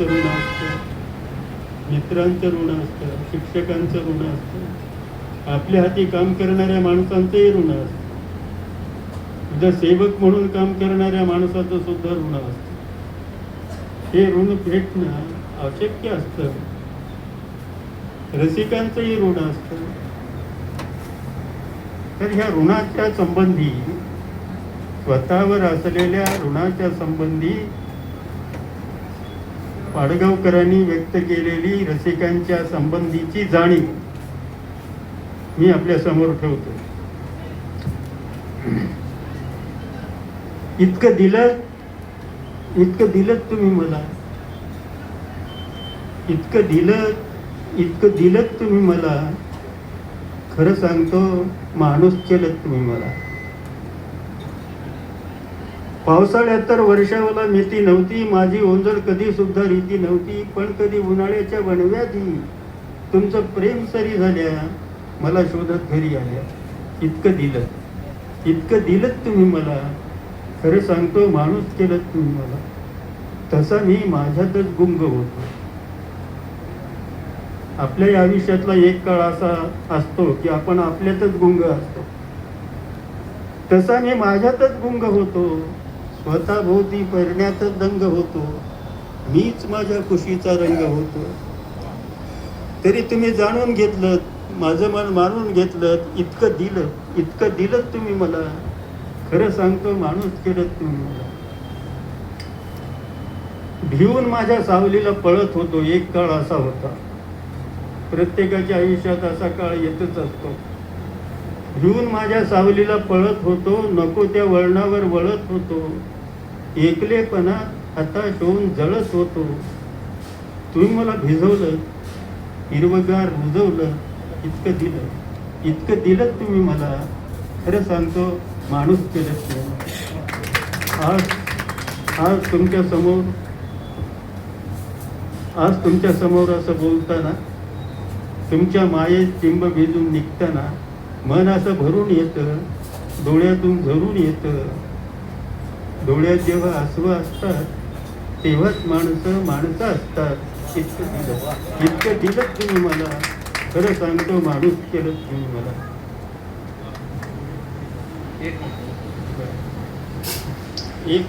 वडिलांचं ऋण असतं. मित्रांचं ऋण असतं. शिक्षकांचं ऋण असतं. आपल्या हाती काम करणाऱ्या माणसांचंही ऋण असतं. उद्या सेवक म्हणून काम करणाऱ्या माणसाचं सुद्धा ऋण असतं. हे ऋण भेटणं अशक्य असतं. रसिकांचंही ऋण असतं. तर ह्या ऋणाच्या संबंधी स्वतःवर असलेल्या ऋणाच्या संबंधी पाडगावकरांनी व्यक्त केलेली रसिकांच्या संबंधीची जाणीव मी आपल्यासमोर ठेवतो. इतकं दिलं इतकं दिलं तुम्ही मला. इतकं दिलं इतकं दिलं तुम्ही मला. खरं सांगतो माणूस केलं तुम्ही मला. पावसाळ्यात तर वर्षावाला मिती नव्हती माझी ओंजळ कधी सुद्धा रीती नव्हती पण कधी उन्हाळ्याच्या वणव्याधी तुमचं प्रेम सरी झाल्या मला शोधत घरी आल्या. इतकं दिलं इतकं दिलं तुम्ही मला. खरं सांगतो माणूस केलं तुम्ही मला. तसा मी माझ्यातच गुंग होतो. आपल्या आयुष्यातला एक काळ असा असतो की आपण आपल्यातच गुंग असतो. तसा मी माझ्यातच गुंग होतो. स्वतःभोवती परण्यातच दंग होतो. मीच माझ्या खुशीचा रंग होतो. तरी तुम्ही जाणून घेतलं माझं मन मानून घेतलं इतकं दिलं इतकं दिलं तुम्ही मला. खरं सांगतो माणूस केलं तुम्ही मला. भिवून माझ्या सावलीला पळत होतो एक काळ असा होता. प्रत्येकाच्या आयुष्यात असा काळ येतच असतो. भिवून माझ्या सावलीला पळत होतो नको त्या वळणावर वळत होतो. एकलेपणा हताश होऊन जळत होतो. तुम्ही मला भिजवलं हिरवगार रुजवलं इतकं दिलं. इतकं दिलं तुम्ही मला. खरं सांगतो माणूस केलं आज आज तुमच्यासमोर आज तुमच्यासमोर असं बोलताना तुमच्या मायेत चिंब भिजून निघताना मन असं भरून येतं डोळ्यातून झरून येतं. डोळ्यात जेव्हा आसवं असतात तेव्हाच माणसं माणसं असतात. इतकं दिलं. इतकं दिलं तुम्ही मला. खरं सांगतो माणूस केलं तुम्ही मला. एक